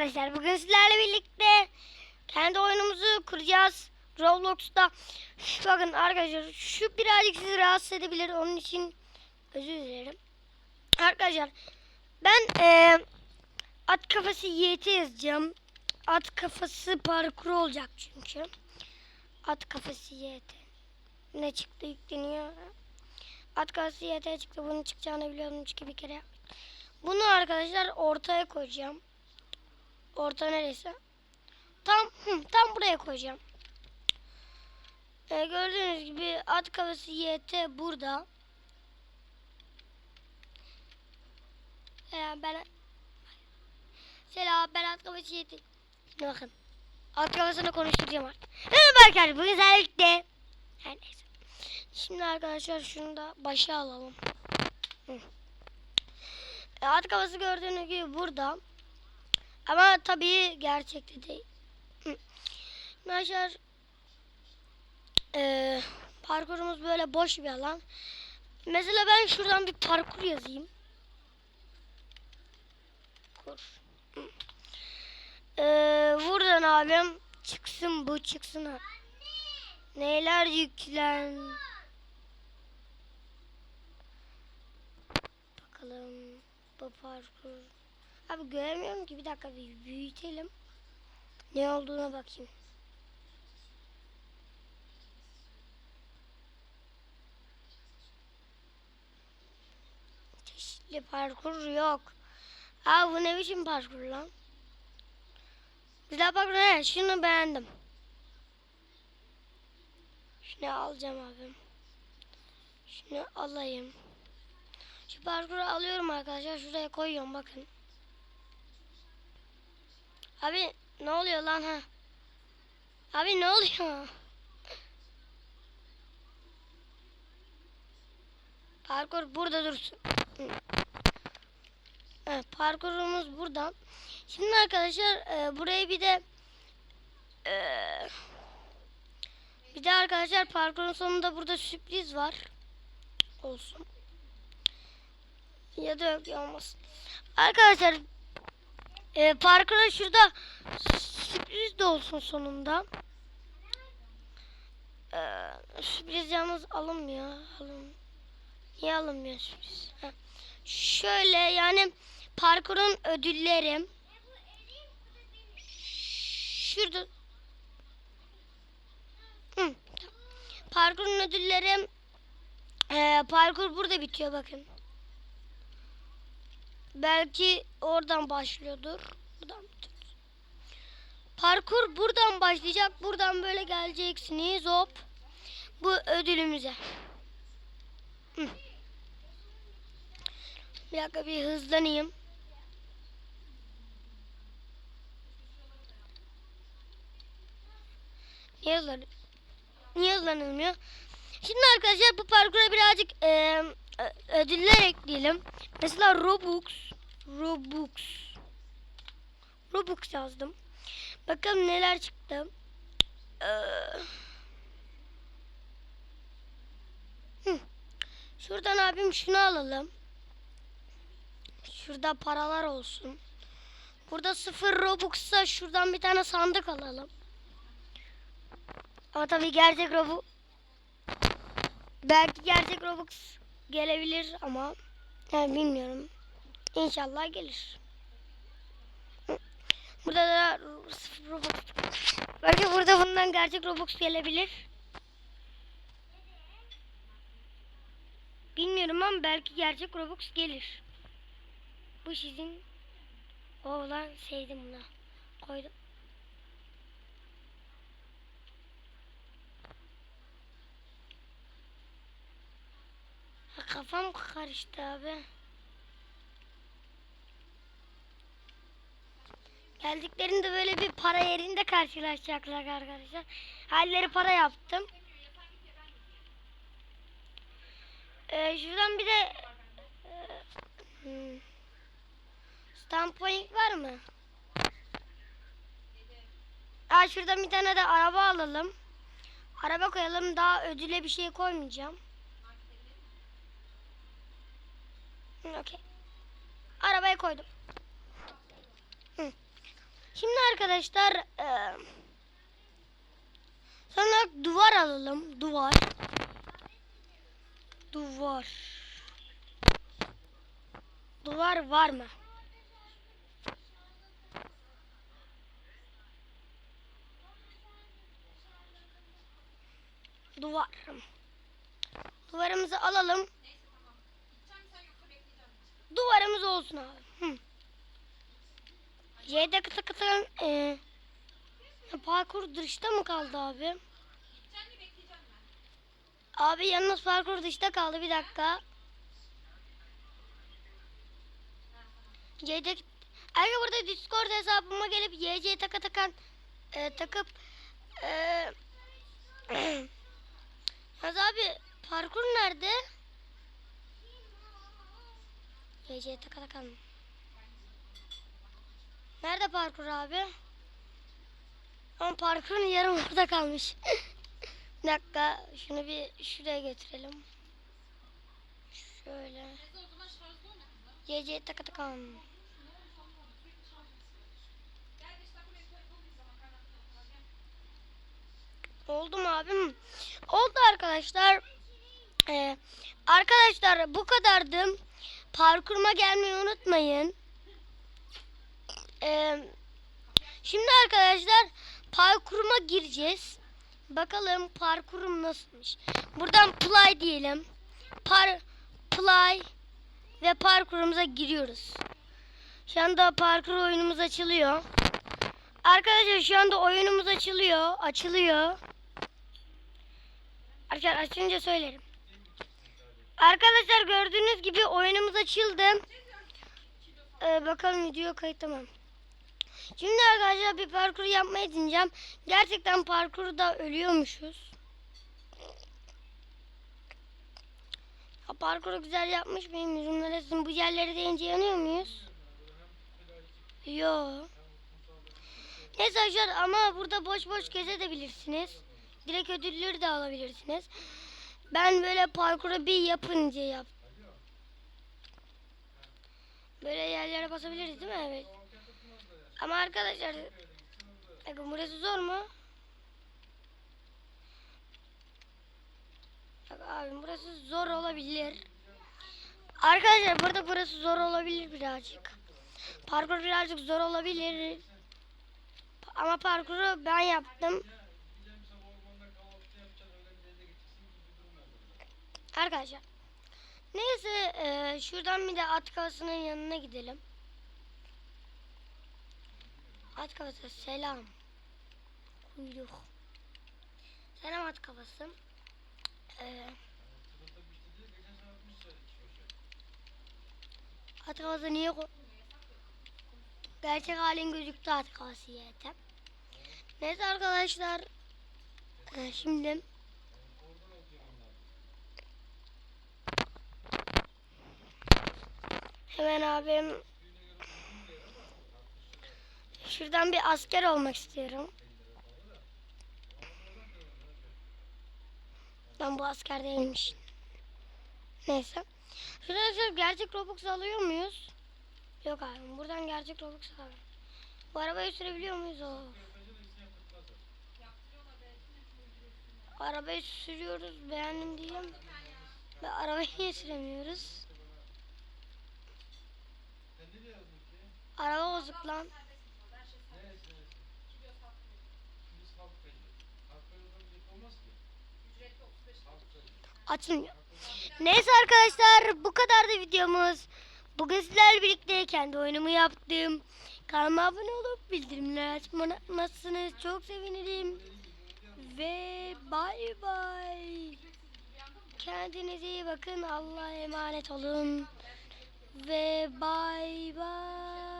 arkadaşlar bugün sizlerle birlikte kendi oyunumuzu kuracağız. Roblox'ta bakın arkadaşlar şu birazcık sizi rahatsız edebilir onun için özür dilerim. Arkadaşlar ben eee at kafası YT yazacağım. At kafası parkur olacak çünkü. At kafası YT. Ne çıktı yükleniyor. At kafası YT çıktı. Bunun çıkacağını biliyordum çünkü bir kere. Bunu arkadaşlar ortaya koyacağım. Orta neresi? Tam hı, tam buraya koyacağım. Ee, gördüğünüz gibi at kafası YT burada. Selam ben Selam ben at kafası YT. Şimdi bakın. At kafasını konuşturacağım artık. Merhaba arkadaşlar bugün sizlerle birlikte. Her neyse. Şimdi arkadaşlar şunu da başa alalım. Hı. E, At kafası gördüğünüz gibi burada. Ama tabii gerçekte değil. Arkadaşlar e, parkurumuz böyle boş bir alan. Mesela ben şuradan bir parkur yazayım. Kur. E, buradan abim çıksın bu çıksın. ha. Neler yüklen. Bakalım bu parkur. Abi göremiyorum ki bir dakika bir büyütelim. Ne olduğuna bakayım. Çeşitli parkur yok. Abi bu ne biçim parkur lan? Güzel parkur ne? Şunu beğendim. Şunu alacağım abim. Şunu alayım. Şu parkuru alıyorum arkadaşlar. Şuraya koyuyorum bakın. Abi ne oluyor lan ha? Abi ne oluyor? Parkur burada dursun. Evet, parkurumuz buradan. Şimdi arkadaşlar e, burayı bir de e, bir de arkadaşlar parkurun sonunda burada sürpriz var. Olsun. Ya da yok ya olmasın. Arkadaşlar e, parkura şurada sürpriz de olsun sonunda. E, sürpriz yalnız alınmıyor. Alın. Niye alınmıyor sürpriz? Şöyle yani parkurun ödülleri şurada Hı. Parkurun ödülleri e, parkur burada bitiyor bakın. Belki oradan başlıyordur. Buradan. Parkur buradan başlayacak. Buradan böyle geleceksiniz. Hop. Bu ödülümüze. Bir dakika bir hızlanayım. Niye hızlan Niye hızlanılmıyor? Şimdi arkadaşlar bu parkura birazcık e, ödüller ekleyelim. Mesela Robux, Robux, Robux yazdım. Bakalım neler çıktı. Ee. Şuradan abim şunu alalım. Şurada paralar olsun. Burada sıfır Robux'sa şuradan bir tane sandık alalım. Ama tabii gerçek Robux belki gerçek Robux gelebilir ama yani bilmiyorum. İnşallah gelir. Burada da Robux. Belki burada bundan gerçek Robux gelebilir. Bilmiyorum ama belki gerçek Robux gelir. Bu sizin oğlan sevdim bunu. Koydum. Kafam karıştı abi. Geldiklerinde böyle bir para yerinde karşılaşacaklar arkadaşlar. Halleri para yaptım. Ee, şuradan bir de e, hmm, stamp point var mı? Aa, şuradan bir tane de araba alalım. Araba koyalım. Daha ödüle bir şey koymayacağım. Hı, Okey. Arabaya koydum. Şimdi arkadaşlar e, sonra duvar alalım. Duvar. Duvar. Duvar var mı? Duvar. Duvarımızı alalım. Duvarımız olsun abi. Hı. Y'de kısa kısa e, parkur dışta mı kaldı abi? Abi yalnız parkur dışta kaldı bir dakika. Y'de Arka burada Discord hesabıma gelip YC taka takan e, takıp e, Yalnız abi parkur nerede? YC taka takan Nerede parkur abi? Ama parkurun yarım orada kalmış. bir dakika şunu bir şuraya getirelim. Şöyle. YC taka takan. Oldu mu abim? Oldu arkadaşlar. Ee, arkadaşlar bu kadardı. Parkuruma gelmeyi unutmayın. Ee, şimdi arkadaşlar parkuruma gireceğiz. Bakalım parkurum nasılmış. Buradan play diyelim. Par play ve parkurumuza giriyoruz. Şu anda parkur oyunumuz açılıyor. Arkadaşlar şu anda oyunumuz açılıyor. Açılıyor. Arkadaşlar açınca söylerim. Arkadaşlar gördüğünüz gibi oyunumuz açıldı. Ee, bakalım video kayıt tamam. Şimdi arkadaşlar bir parkur yapmayı deneyeceğim. Gerçekten parkurda ölüyormuşuz. Ha, parkuru güzel yapmış mıyım? Yüzümlere sizin bu yerleri deyince yanıyor muyuz? Yo. Neyse arkadaşlar ama burada boş boş gezebilirsiniz. Direkt ödülleri de alabilirsiniz. Ben böyle parkuru bir yapınca yap. Böyle yerlere basabiliriz değil mi? Evet. Ama arkadaşlar bakın burası zor mu? Bak abi burası zor olabilir. Arkadaşlar burada burası zor olabilir birazcık. Parkur birazcık zor olabilir. Ama parkuru ben yaptım. Arkadaşlar. Neyse e, şuradan bir de at kafasının yanına gidelim. At kafası selam. Kuyruk. Selam at kafası. Ee, at kafası niye Gerçek halin gözüktü at kafası yeter. Neyse arkadaşlar. Ee, şimdi Hemen abim Şuradan bir asker olmak istiyorum. Ben bu asker değilmiş. Neyse. Şuradan arkadaşlar gerçek Robux alıyor muyuz? Yok abi. Buradan gerçek Robux alıyor. Bu arabayı sürebiliyor muyuz? Of. Arabayı sürüyoruz. Beğendim diyeyim. Ve arabayı niye? Araba bozuk lan. Açılmıyor. Neyse arkadaşlar bu kadar da videomuz. Bugün sizlerle birlikte kendi oyunumu yaptım. Kanalıma abone olup bildirimleri açmazsanız çok sevinirim. Ve bay bay. Kendinize iyi bakın. Allah'a emanet olun. Ve bay bay.